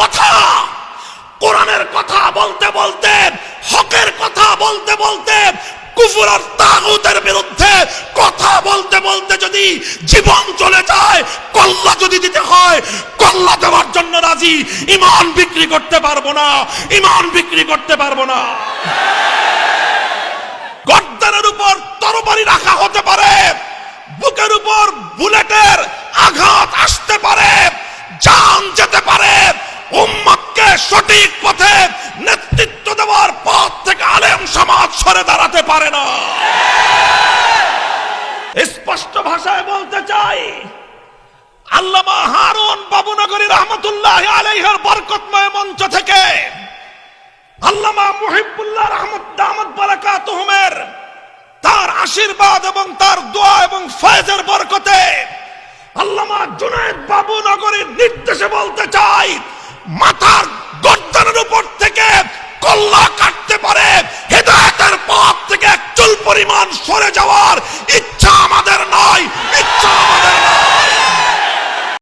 কথা। কোরআনের কথা বলতে বলতে, হকের কথা বলতে বলতে, কুফুর আর তাগুতের বিরুদ্ধে কথা বলতে বলতে যদি জীবন চলে যায়, কল্লা যদি দিতে হয়, কল্লা দেওয়ার জন্য রাজি। ইমান বিক্রি করতে পারব না, ইমান বিক্রি করতে পারব না। গর্দানের উপর তরবারি রাখা হতে পারে, বুকের উপর বুলেটের পথে নেতৃত্ব দেওয়ার পথ থেকে আলেম সমাজ সরে দাঁড়াতে পারে না। স্পষ্ট ভাষায় বলতে চাই, আল্লামা হারুন বাবুনগরী রহমতুল্লাহ আলাইহার বরকতময় মঞ্চ থেকে আল্লামা মুহিবুল্লাহ রহমত দামত বারাকাতুহুমের তার আশীর্বাদ এবং তার দোয়া এবং ফয়েজের বরকতে আল্লামা জুনায়েদ বাবু নগরীর নির্দেশে বলতে চাই, মাথার